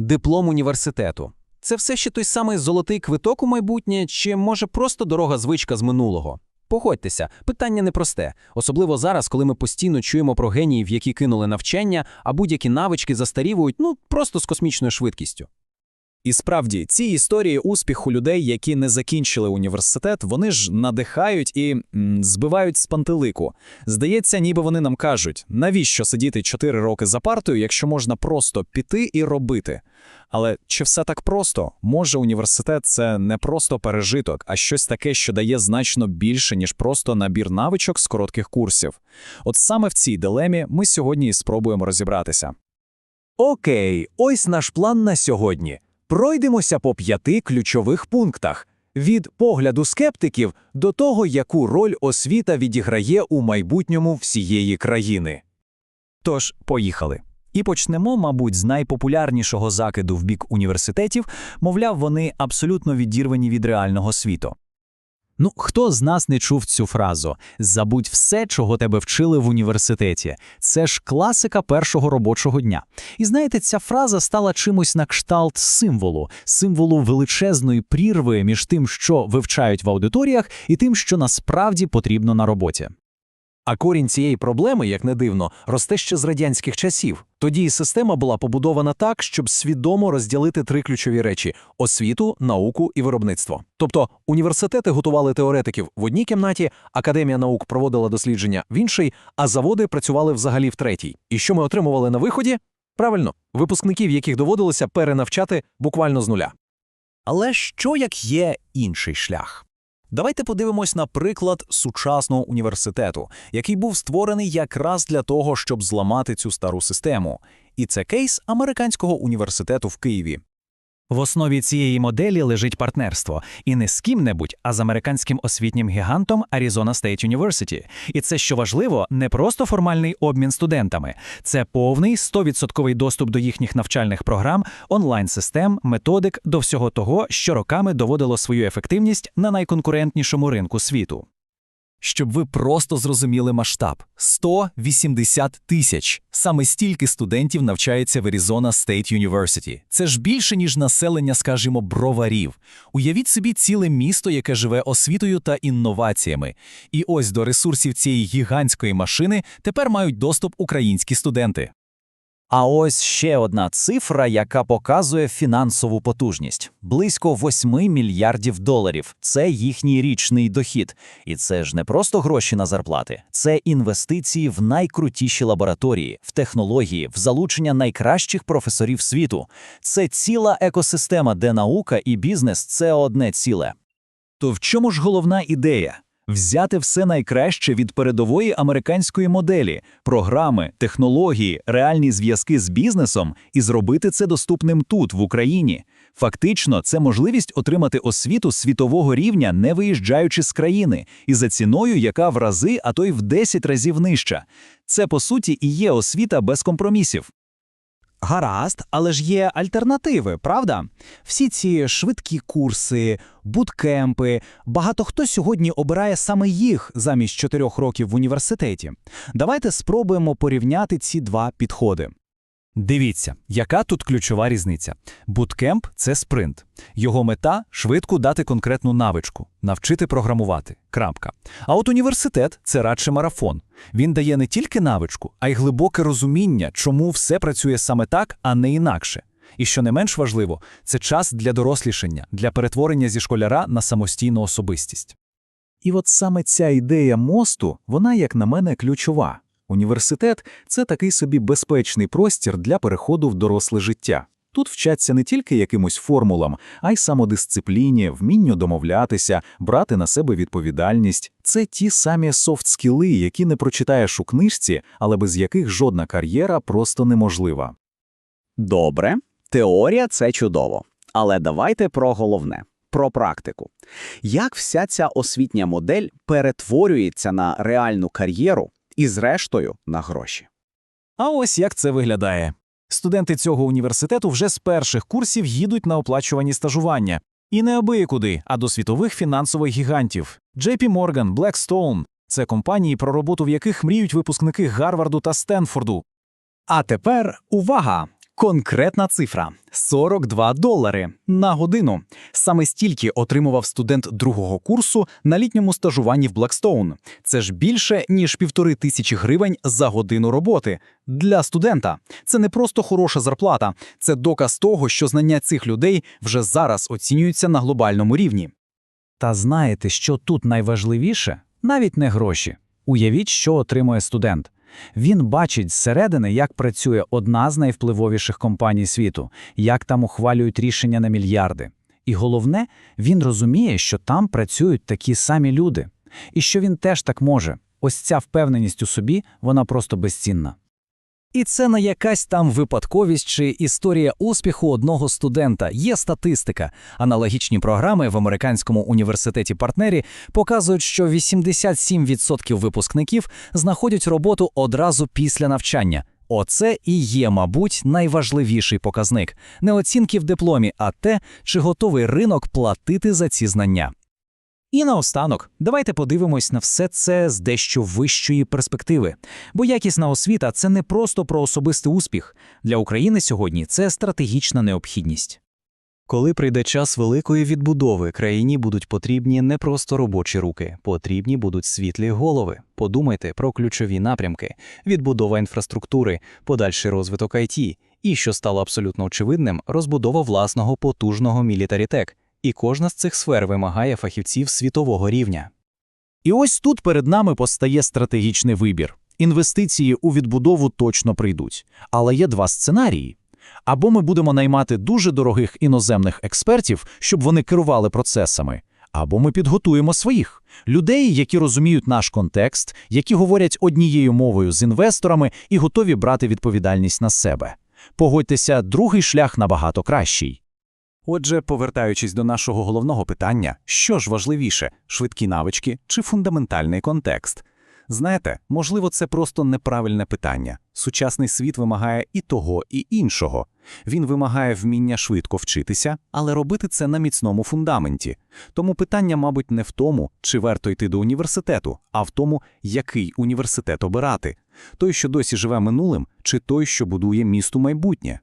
диплом університету. Це все ще той самий золотий квиток у майбутнє, чи може просто дорога звичка з минулого? Погодьтеся, питання непросте, особливо зараз, коли ми постійно чуємо про геніїв, які кинули навчання, а будь-які навички застарівують, ну просто з космічною швидкістю. І справді, ці історії успіху людей, які не закінчили університет, вони ж надихають і м, збивають з пантелику. Здається, ніби вони нам кажуть, навіщо сидіти 4 роки за партою, якщо можна просто піти і робити. Але чи все так просто? Може, університет це не просто пережиток, а щось таке, що дає значно більше, ніж просто набір навичок з коротких курсів. От саме в цій дилемі ми сьогодні і спробуємо розібратися. Окей, ось наш план на сьогодні. Пройдемося по п'яти ключових пунктах від погляду скептиків до того, яку роль освіта відіграє у майбутньому всієї країни. Тож, поїхали. І почнемо, мабуть, з найпопулярнішого закиду в бік університетів, мовляв, вони абсолютно відірвані від реального світу. Ну, хто з нас не чув цю фразу Забудь все, чого тебе вчили в університеті. Це ж класика першого робочого дня. І знаєте, ця фраза стала чимось на кшталт символу, символу величезної прірви між тим, що вивчають в аудиторіях, і тим, що насправді потрібно на роботі. А корінь цієї проблеми, як не дивно, росте ще з радянських часів. Тоді система була побудована так, щоб свідомо розділити три ключові речі: освіту, науку і виробництво. Тобто університети готували теоретиків в одній кімнаті, академія наук проводила дослідження в іншій, а заводи працювали взагалі в третій. І що ми отримували на виході? Правильно, випускників, яких доводилося перенавчати буквально з нуля. Але що як є інший шлях? Давайте подивимось на приклад сучасного університету, який був створений якраз для того, щоб зламати цю стару систему. І це кейс американського університету в Києві. В основі цієї моделі лежить партнерство, і не з ким-небудь, а з американським освітнім гігантом Arizona State University. І це, що важливо, не просто формальний обмін студентами, це повний 100% доступ до їхніх навчальних програм, онлайн-систем, методик до всього того, що роками доводило свою ефективність на найконкурентнішому ринку світу. Щоб ви просто зрозуміли масштаб 180 тисяч. Саме стільки студентів навчається в Arizona State University. Це ж більше, ніж населення, скажімо, броварів. Уявіть собі ціле місто, яке живе освітою та інноваціями. І ось до ресурсів цієї гігантської машини тепер мають доступ українські студенти. А ось ще одна цифра, яка показує фінансову потужність: близько 8 мільярдів доларів. Це їхній річний дохід. І це ж не просто гроші на зарплати, це інвестиції в найкрутіші лабораторії, в технології, в залучення найкращих професорів світу. Це ціла екосистема, де наука і бізнес це одне ціле. То в чому ж головна ідея? Взяти все найкраще від передової американської моделі, програми, технології, реальні зв'язки з бізнесом і зробити це доступним тут, в Україні. Фактично, це можливість отримати освіту світового рівня, не виїжджаючи з країни, і за ціною, яка в рази, а то й в 10 разів нижча. Це, по суті, і є освіта без компромісів. Гаразд, але ж є альтернативи, правда? Всі ці швидкі курси, буткемпи, багато хто сьогодні обирає саме їх замість чотирьох років в університеті. Давайте спробуємо порівняти ці два підходи. Дивіться, яка тут ключова різниця. Буткемп це спринт. Його мета швидко дати конкретну навичку, навчити програмувати. Крапка. А от університет це радше марафон. Він дає не тільки навичку, а й глибоке розуміння, чому все працює саме так, а не інакше. І що не менш важливо, це час для дорослішання, для перетворення зі школяра на самостійну особистість. І от саме ця ідея мосту, вона, як на мене, ключова. Університет це такий собі безпечний простір для переходу в доросле життя. Тут вчаться не тільки якимось формулам, а й самодисципліні, вмінню домовлятися, брати на себе відповідальність. Це ті самі софт-скіли, які не прочитаєш у книжці, але без яких жодна кар'єра просто неможлива. Добре, теорія це чудово. Але давайте про головне про практику. Як вся ця освітня модель перетворюється на реальну кар'єру і, зрештою, на гроші? А ось як це виглядає. Студенти цього університету вже з перших курсів їдуть на оплачувані стажування. І не аби куди, а до світових фінансових гігантів. JP Morgan, Blackstone – це компанії, про роботу в яких мріють випускники Гарварду та Стенфорду. А тепер увага! Конкретна цифра 42 долари на годину. Саме стільки отримував студент другого курсу на літньому стажуванні в Блекстоун. Це ж більше ніж півтори тисячі гривень за годину роботи для студента. Це не просто хороша зарплата, це доказ того, що знання цих людей вже зараз оцінюються на глобальному рівні. Та знаєте, що тут найважливіше? Навіть не гроші. Уявіть, що отримує студент. Він бачить зсередини, як працює одна з найвпливовіших компаній світу, як там ухвалюють рішення на мільярди. І головне, він розуміє, що там працюють такі самі люди, і що він теж так може. Ось ця впевненість у собі, вона просто безцінна. І це не якась там випадковість чи історія успіху одного студента. Є статистика. Аналогічні програми в американському університеті партнері показують, що 87% випускників знаходять роботу одразу після навчання. Оце і є, мабуть, найважливіший показник. Не оцінки в дипломі, а те, чи готовий ринок платити за ці знання. І наостанок, давайте подивимось на все це з дещо вищої перспективи. Бо якісна освіта це не просто про особистий успіх. Для України сьогодні це стратегічна необхідність. Коли прийде час великої відбудови, країні будуть потрібні не просто робочі руки, потрібні будуть світлі голови. Подумайте про ключові напрямки: відбудова інфраструктури, подальший розвиток IT і, що стало абсолютно очевидним, розбудова власного потужного мілітарітек. І кожна з цих сфер вимагає фахівців світового рівня. І ось тут перед нами постає стратегічний вибір. Інвестиції у відбудову точно прийдуть. Але є два сценарії. Або ми будемо наймати дуже дорогих іноземних експертів, щоб вони керували процесами, або ми підготуємо своїх людей, які розуміють наш контекст, які говорять однією мовою з інвесторами і готові брати відповідальність на себе. Погодьтеся, другий шлях набагато кращий. Отже, повертаючись до нашого головного питання, що ж важливіше швидкі навички чи фундаментальний контекст? Знаєте, можливо, це просто неправильне питання. Сучасний світ вимагає і того, і іншого. Він вимагає вміння швидко вчитися, але робити це на міцному фундаменті. Тому питання, мабуть, не в тому, чи варто йти до університету, а в тому, який університет обирати. Той, що досі живе минулим, чи той, що будує місту майбутнє.